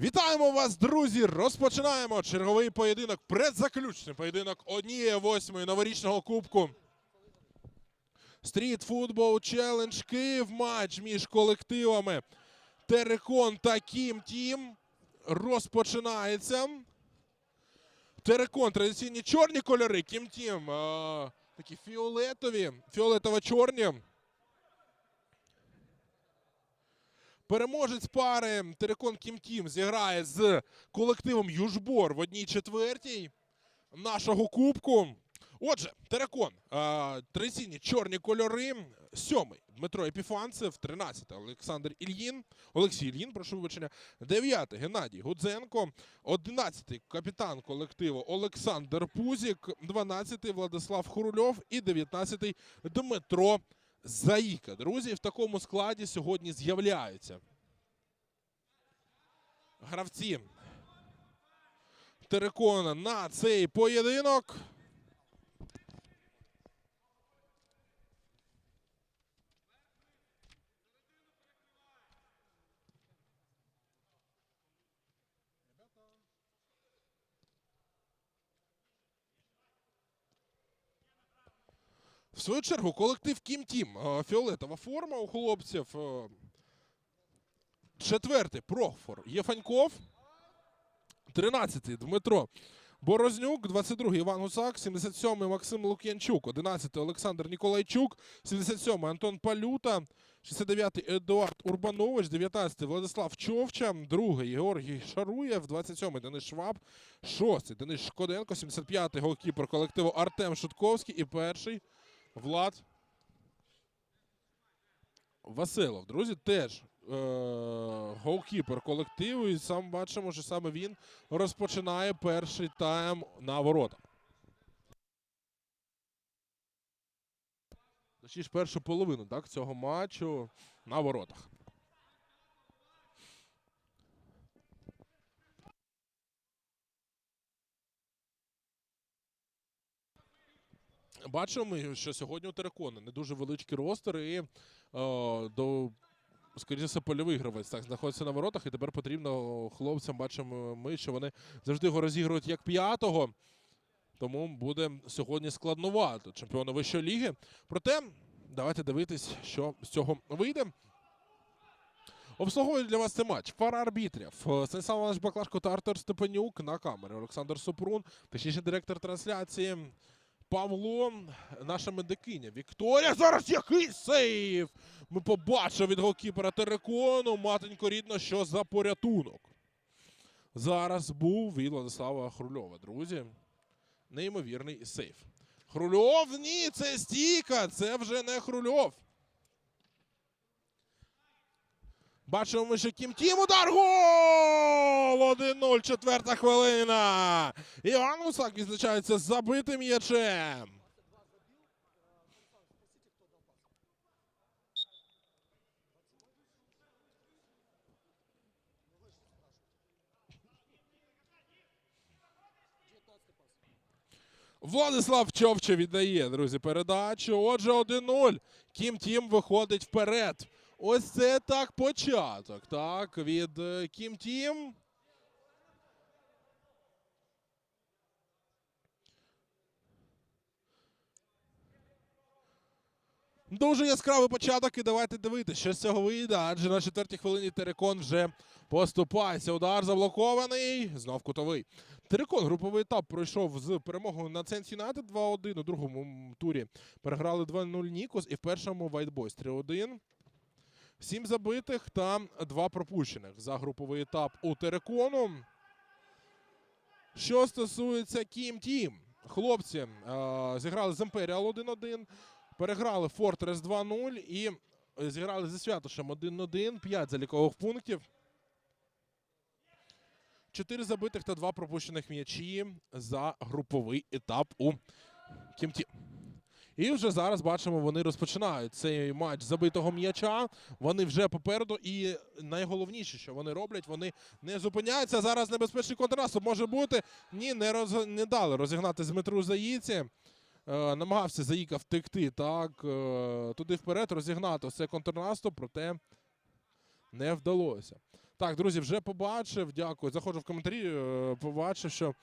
Вітаємо вас, друзі! Розпочинаємо черговий поєдинок, предзаключний поєдинок однієї восьмої новорічного кубку. Стріт футбол челендж Київ матч між колективами Терекон та Кім Тім розпочинається. Терекон традиційні чорні кольори, Кім Тім такі фіолетові, фіолетово-чорні. Переможець пари Терекон Кім Тім зіграє з колективом Южбор в одній четвертій нашого кубку. Отже, Терекон, традиційні чорні кольори. Сьомий Дмитро Епіфанцев, 13 Олександр Ільїн, Олексій Ільїн, прошу вибачення, 9 Геннадій Гудзенко, 11 капітан колективу Олександр Пузік, 12 Владислав Хрульов. І 19 Дмитро Заїка. Друзі, в такому складі сьогодні з'являються гравці Терекона на цей поєдинок. В свою чергу, колектив Кім Тім. Е, Фіолетова форма у хлопців. Е, Четвертий Прохор Єфаньков. Тринадцятий Дмитро Борознюк, 22-й Іван Гусак, 77-й Максим Лук'янчук, 11-й Олександр Ніколайчук, 77-й Антон Палюта, 69-й Едуард Урбанович, 19-й Владислав Човча, 2-й Георгій Шаруєв, 27-й Денис Шваб, 6-й Денис Шкоденко, 75-й голкіпер колективу Артем Шутковський і перший Влад Василов. Друзі, теж е- голкіпер колективу. І сам бачимо, що саме він розпочинає перший тайм на воротах. Точніше, першу половину так, цього матчу на воротах. Бачимо, що сьогодні у Терекона не дуже величкі ростери і е, до скоріше польовий гравець так знаходиться на воротах, і тепер потрібно хлопцям, бачимо ми, що вони завжди його розігрують як п'ятого. Тому буде сьогодні складновато чемпіону вищої ліги. Проте давайте дивитись, що з цього вийде. Обслуговує для вас цей матч. Пара арбітрів. Е, Станіслав Іванович Баклашко та Артур Степанюк на камері. Олександр Супрун, технічний директор трансляції. Павло, наша медикиня. Вікторія. Зараз який сейв! Ми побачили від голкіпера Терекону. Матенько рідно, що за порятунок. Зараз був від Владислава Хрульова, друзі. Неймовірний сейф. Хрульов? Ні, це стійка. Це вже не Хрульов. Бачимо ми, що Кім Тім удар. Гол! 1-0, четверта хвилина. Іван Гусак відзначається забитим м'ячем. Владислав Човче віддає, друзі, передачу. Отже, 1-0. Кім Тім виходить вперед. Ось це так початок. Так, від е, Кім Тім. Дуже яскравий початок, і давайте дивитися, що з цього вийде. Адже на четвертій хвилині Терекон вже поступається. Удар заблокований. Знов кутовий. Терекон груповий етап пройшов з перемогою на Ценс Юнайтед 2-1. У другому турі переграли 2-0 Нікос і в першому Boys 3-1. Сім забитих та два пропущених за груповий етап у Терекону. Що стосується Кім Тім, хлопці е, зіграли з Imperial 1-1, переграли Fortress 2-0 і зіграли зі Святошем 1-1, 5 залікових пунктів. Чотири забитих та два пропущених м'ячі за груповий етап у Кім Тім. І вже зараз бачимо, вони розпочинають цей матч забитого м'яча. Вони вже попереду. І найголовніше, що вони роблять, вони не зупиняються. Зараз небезпечний контрнаступ може бути. Ні, не роз... не дали розігнати з Дмитру Заїці. Е, намагався Заїка втекти так. Е, туди вперед розігнати цей контрнаступ, проте не вдалося. Так, друзі, вже побачив. Дякую. Заходжу в коментарі, е, побачив, що.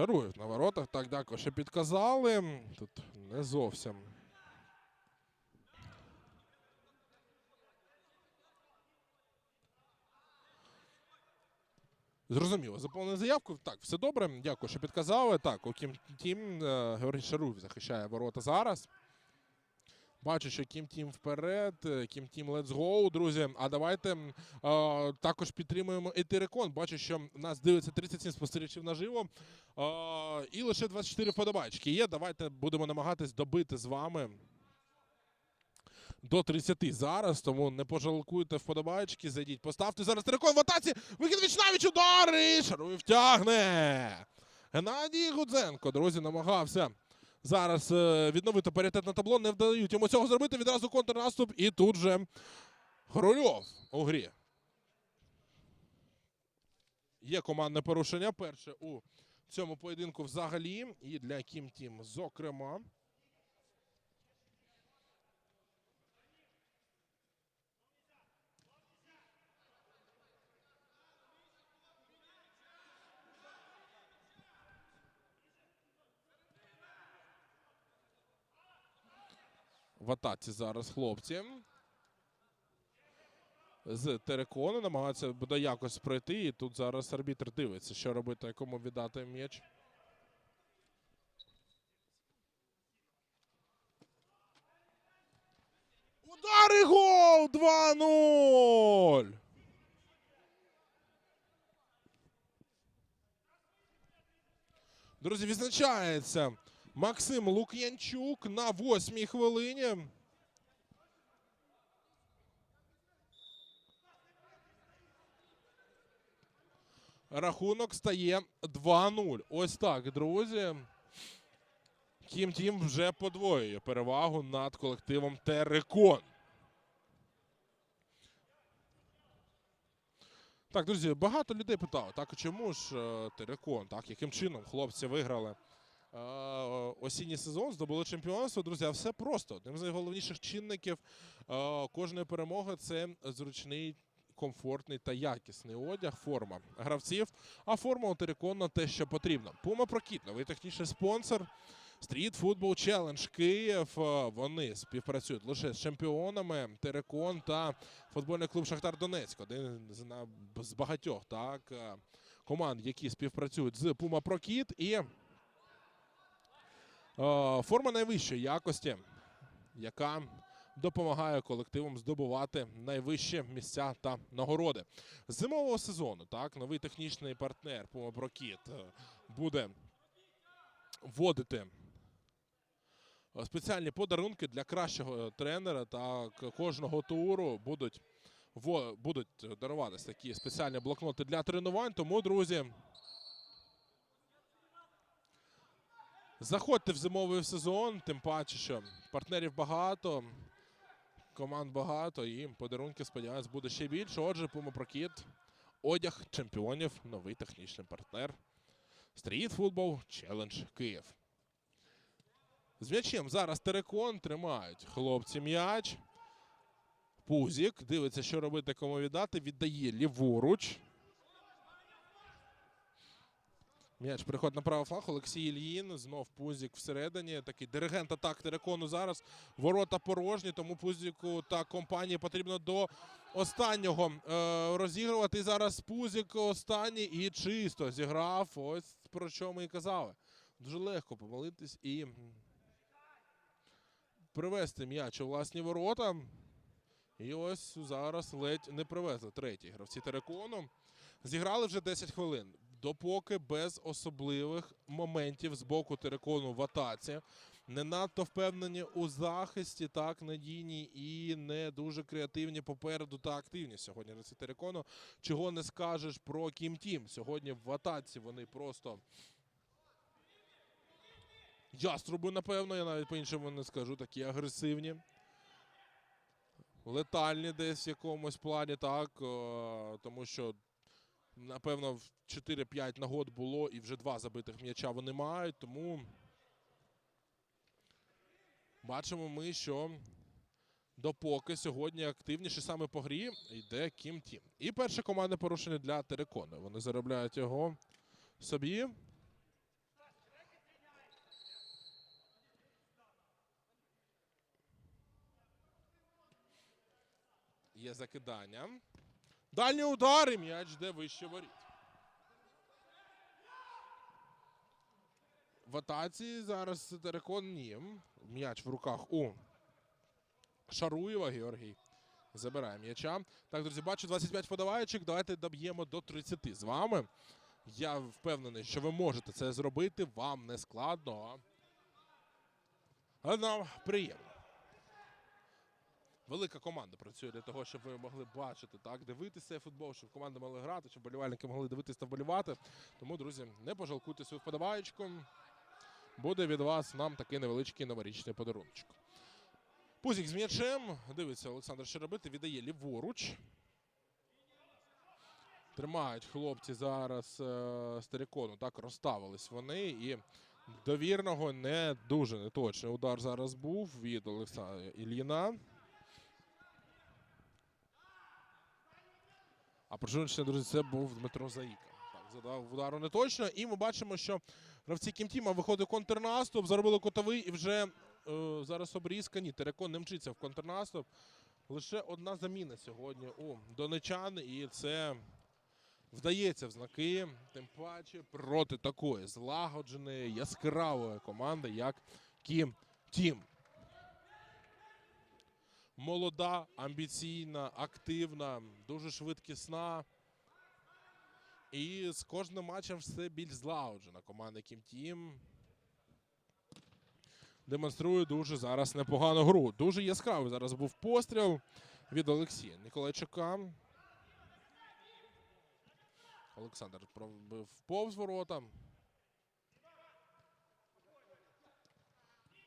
Шарують на воротах. Так, Дако ще підказали. Тут не зовсім. Зрозуміло, заповнили заявку. Так, все добре. Дякую, що підказали. Так, окім Тім е, Георгій Шарув захищає ворота зараз. Бачу, що Кім Тім вперед, е, Кім Тім let's go, друзі. А давайте м, е, також підтримуємо Етерикон. Бачу, що нас дивиться 37 спостерігачів наживо. Е, і лише 24 вподобайки є. Давайте будемо намагатись добити з вами до 30 зараз, тому не пожалкуйте вподобайки, зайдіть, поставте зараз терекон в атаці. Вихід Вічнавіч, удар і Шаруй втягне. Геннадій Гудзенко, друзі, намагався зараз е, відновити паритет на табло. Не вдають йому цього зробити. Відразу контрнаступ. І тут же Хорольов у грі. Є командне порушення. Перше у цьому поєдинку взагалі. І для Кім Тім, зокрема. В атаці зараз хлопці. З Терекону намагаються буде якось пройти. І тут зараз арбітр дивиться, що робити, кому віддати м'яч. Удар і гол! 2-0! Друзі, відзначається Максим Лук'янчук на восьмій хвилині. Рахунок стає 2-0. Ось так, друзі. Кім Тім вже подвоює перевагу над колективом Терекон. Так, друзі, багато людей питало, так чому ж е, Терекон, так, яким чином хлопці виграли осінній сезон, здобули чемпіонство. Друзі, все просто. Одним з найголовніших чинників кожної перемоги це зручний, комфортний та якісний одяг, форма гравців. А форма у Терекона те, що потрібно. Пума Прокіт, новий технічний спонсор. Стріт Футбол Челендж Київ. Вони співпрацюють лише з чемпіонами Терекон та футбольний клуб Шахтар Донецьк. Один з, багатьох так, команд, які співпрацюють з Пума Прокіт. І форма найвищої якості, яка допомагає колективам здобувати найвищі місця та нагороди. Зимового сезону так, новий технічний партнер Пума Прокіт е, буде вводити е, спеціальні подарунки для кращого е, тренера та кожного туру будуть, будуть е, даруватися такі спеціальні блокноти для тренувань. Тому, друзі, заходьте в зимовий сезон, тим паче, що партнерів багато, команд багато, і подарунки, сподіваюсь, буде ще більше. Отже, Puma Прокіт, одяг чемпіонів, новий технічний партнер. Стріт футбол челендж Київ. З м'ячем зараз Терекон тримають хлопці м'яч. Пузік дивиться, що робити, кому віддати. Віддає ліворуч. М'яч переходить на правий фланг. Олексій Ільїн. Знов Пузік всередині. Такий диригент атак Терекону зараз. Ворота порожні, тому Пузіку та компанії потрібно до останнього е, розігрувати. Зараз Пузік останній і чисто зіграв. Ось про що ми і казали. Дуже легко помилитись і привести м'яч у власні ворота. І ось зараз ледь не привезли третій гравці Терекону. Зіграли вже 10 хвилин. Допоки без особливих моментів з боку Терекону в атаці. Не надто впевнені у захисті, так надійні і не дуже креативні попереду та активні сьогодні гравці Терекону. Чого не скажеш про Кім Тім. Сьогодні в атаці вони просто. Яструби, напевно, я навіть по-іншому не скажу, такі агресивні. Летальні десь в якомусь плані, так. е, Тому що Напевно, в 4-5 нагод було і вже два забитих м'яча вони мають. Тому бачимо ми, що допоки сьогодні активніше саме по грі йде Кім Тім. І перше командне порушення для Терекони. Вони заробляють його собі. Є закидання. Дальні удари. М'яч йде вище воріт. В атаці зараз Терекон ні. М'яч в руках у Шаруєва Георгій. Забирає м'яча. Так, друзі, бачу 25 подаваючих. Давайте доб'ємо до 30 з вами. Я впевнений, що ви можете це зробити. Вам не складно. А нам приємно. Велика команда працює для того, щоб ви могли бачити, так, дивитися футбол, щоб команди могли грати, щоб болівальники могли дивитися та вболівати. Тому, друзі, не пожалкуйте свою вподобаєчку. Буде від вас нам такий невеличкий новорічний подарунок. Пузік з м'ячем. Дивиться Олександр, що робити. Віддає ліворуч. Тримають хлопці зараз е, Стерікону. Так розставились вони. І довірного не дуже неточний удар зараз був від Олександра Ільїна. А прожиночне, друзі, це був Дмитро Заїка. Так, задав удару не точно. І ми бачимо, що гравці Кімтіма виходить контрнаступ, заробили котовий і вже е, зараз обрізка. Ні, Терекон не мчиться в контрнаступ. Лише одна заміна сьогодні у донечан, і це вдається в знаки, тим паче проти такої злагодженої, яскравої команди, як Кім Тім. Молода, амбіційна, активна, дуже швидкісна. І з кожним матчем все більш злагоджена команда Кім Тім. Демонструє дуже зараз непогану гру. Дуже яскравий зараз був постріл від Олексія Ніколайчука. Олександр пробив повз ворота.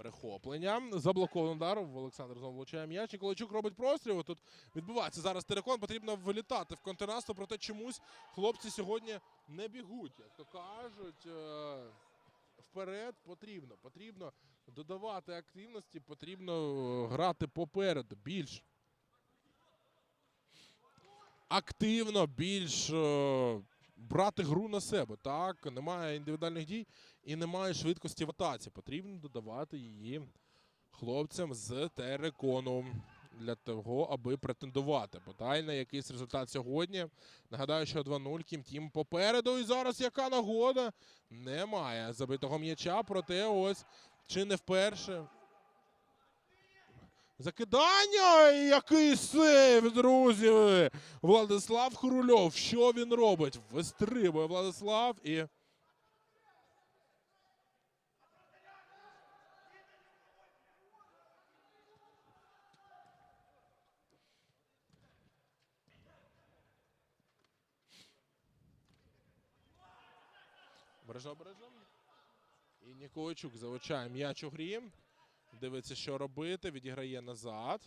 Перехоплення. Заблокований удар. Олександр знову влучає м'яч. Ніколайчук робить простріл. Тут відбувається зараз терекон. Потрібно вилітати в контрнаступ, проте чомусь хлопці сьогодні не бігуть. Як то кажуть, е, вперед потрібно. Потрібно додавати активності, потрібно е, грати попереду більш активно, більш е, брати гру на себе. Так, немає індивідуальних дій і немає швидкості в атаці. Потрібно додавати її хлопцям з терекону для того, аби претендувати. Бодай на якийсь результат сьогодні. Нагадаю, що 2-0 Кім Тім попереду. І зараз яка нагода? Немає забитого м'яча, проте ось чи не вперше. Закидання! Який сейв, друзі! Владислав Хрульов. Що він робить? Вистрибує Владислав і. Обережно, обережно. І Ніколайчук залучає м'яч у грі. Дивиться, що робити. Відіграє назад.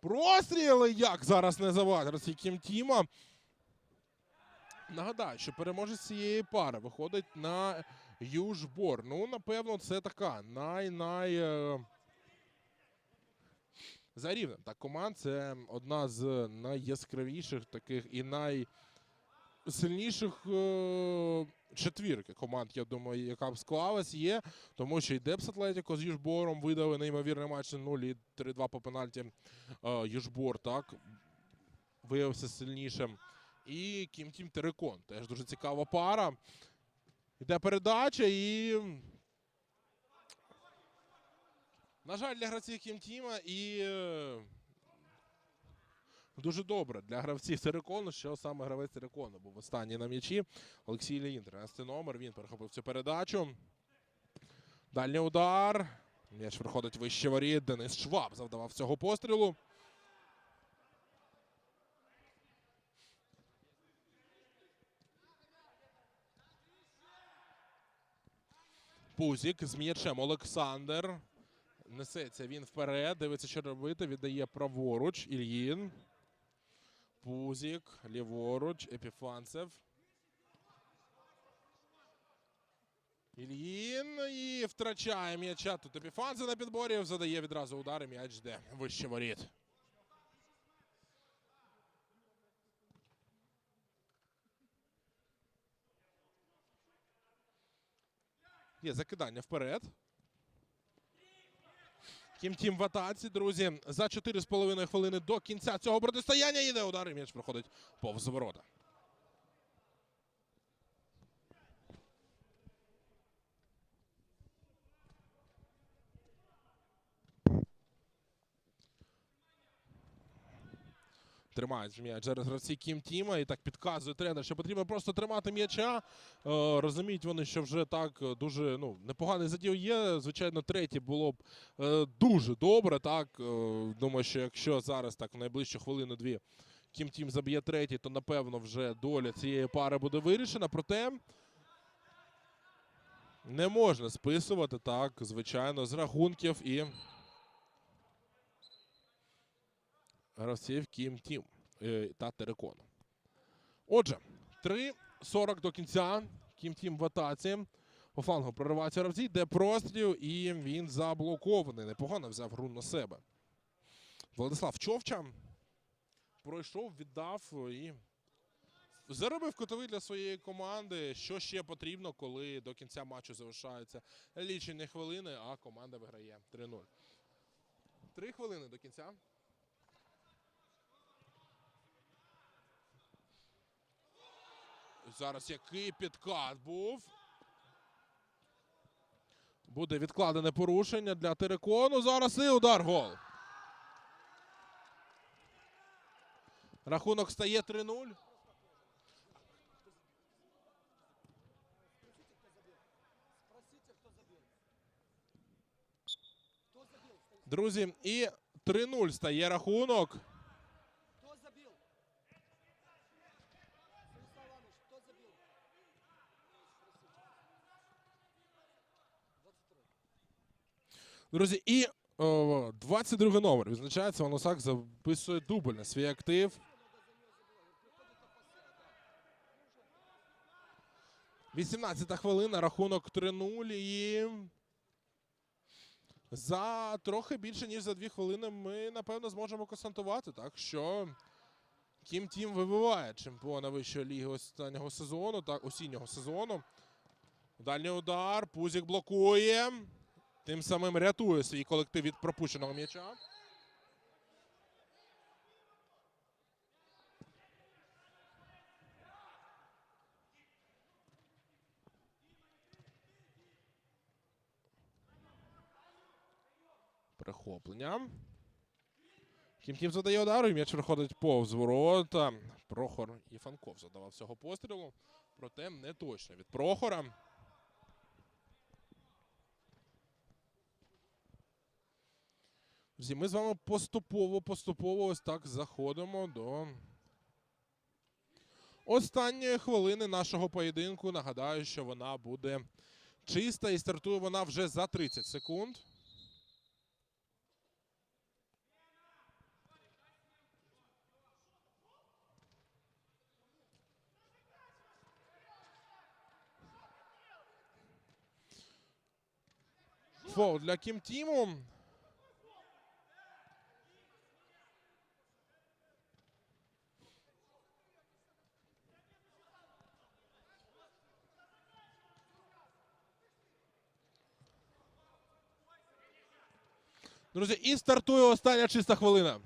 Простріли! Як зараз не завадить Кім Тіма. Нагадаю, що переможець цієї пари виходить на Южбор. Ну, напевно, це така най-най. е, За рівнем так команд. Це одна з найяскравіших таких і найсильніших е, четвірки команд, я думаю, яка б склалась, є. Тому що і Депс Атлетіко з Южбором видали неймовірний матч 0 і 3-2 по пенальті. Е, Южбор так виявився сильнішим. І Кім Тім Терекон. Теж дуже цікава пара. Йде передача і. На жаль, для гравців Кім Тіма і. Дуже добре для гравців Терекону, що саме гравець Терекону був останній на м'ячі. Олексій Леїн, 13 номер. Він перехопив цю передачу. Дальній удар. М'яч виходить вище воріт. Денис Шваб завдавав цього пострілу. Пузік з м'ячем Олександр. Несеться він вперед, дивиться, що робити. Віддає праворуч. Ільїн. Пузік. Ліворуч. Епіфанцев. Ільїн і втрачає м'яча. Тут Епіфанцев на підборі. Задає відразу удар і м'яч йде вище воріт. Є закидання вперед. Кім Тім в атаці, друзі. За 4,5 хвилини до кінця цього протистояння йде удар і м'яч проходить повз ворота. Тримають м'яч зараз гравці Кім Тіма і так підказує тренер, що потрібно просто тримати м'яча. Е, розуміють вони, що вже так е, дуже ну, непоганий заділ є. Звичайно, третє було б е, дуже добре. Так думаю, що якщо зараз так в найближчу хвилину-дві Кім Тім заб'є третій, то напевно вже доля цієї пари буде вирішена. Проте не можна списувати так, звичайно, з рахунків і гравців Кім Тім е, та Терекон. Отже, 3.40 до кінця. Кім Тім в атаці. По флангу прориваються гравці, йде простріл, і він заблокований. Непогано взяв гру на себе. Владислав Човча пройшов, віддав і заробив котовий для своєї команди. Що ще потрібно, коли до кінця матчу залишаються лічені хвилини, а команда виграє 3-0. Три хвилини до кінця. Зараз який підкат був. Буде відкладене порушення для Терекону. Зараз і удар гол. Рахунок стає 3-0. Друзі, і 3-0 стає рахунок. Друзі, і о, 22 номер. Відзначається, Воносак записує дубль на свій актив. 18 хвилина, рахунок 3-0 і за трохи більше, ніж за 2 хвилини ми, напевно, зможемо констатувати, так, що Кім Тім вибиває чемпіона вищої ліги останнього сезону, так, осіннього сезону. Дальній удар, Пузік блокує. Тим самим рятує свій колектив від пропущеного м'яча. Перехоплення. Кім-Кім задає удар, і м'яч виходить повз ворота. Прохор і задавав цього пострілу. Проте не точно від Прохора. Друзі, ми з вами поступово, поступово ось так заходимо до останньої хвилини нашого поєдинку. Нагадаю, що вона буде чиста і стартує вона вже за 30 секунд. Фол для Кім Друзі, і стартує остання чиста хвилина.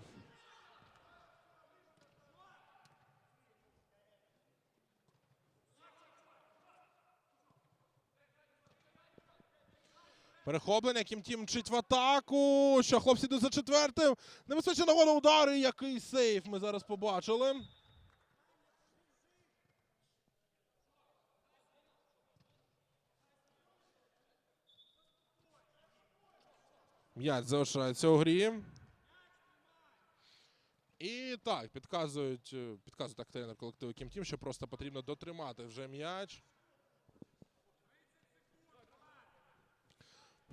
Перехоплення, Кімтім мчить в атаку. Що хлопці йдуть за четвертим. Небезпечна нагода удари. Який сейф ми зараз побачили. М'яч залишається у грі. І так, підказують, е, підказує так тренер колективу Кім Тім, що просто потрібно дотримати вже м'яч.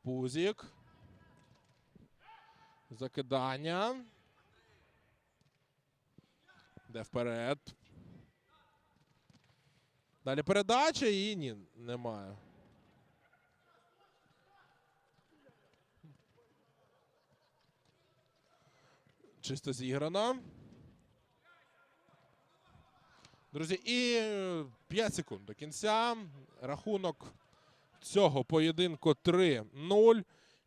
Пузік. Закидання. Де вперед. Далі передача і ні, немає. Чисто зіграно. Друзі, і 5 секунд до кінця. Рахунок цього поєдинку 3-0.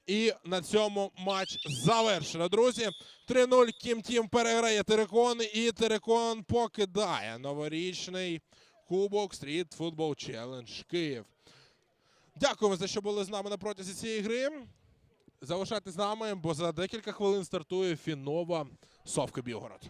І на цьому матч завершено. Друзі, 3-0 Кім Тім переграє Терекон, і Терекон покидає новорічний кубок Street Football Challenge Київ. Дякуємо за що були з нами на протязі цієї гри. Залишайтесь з нами, бо за декілька хвилин стартує фінова Совка Білгород.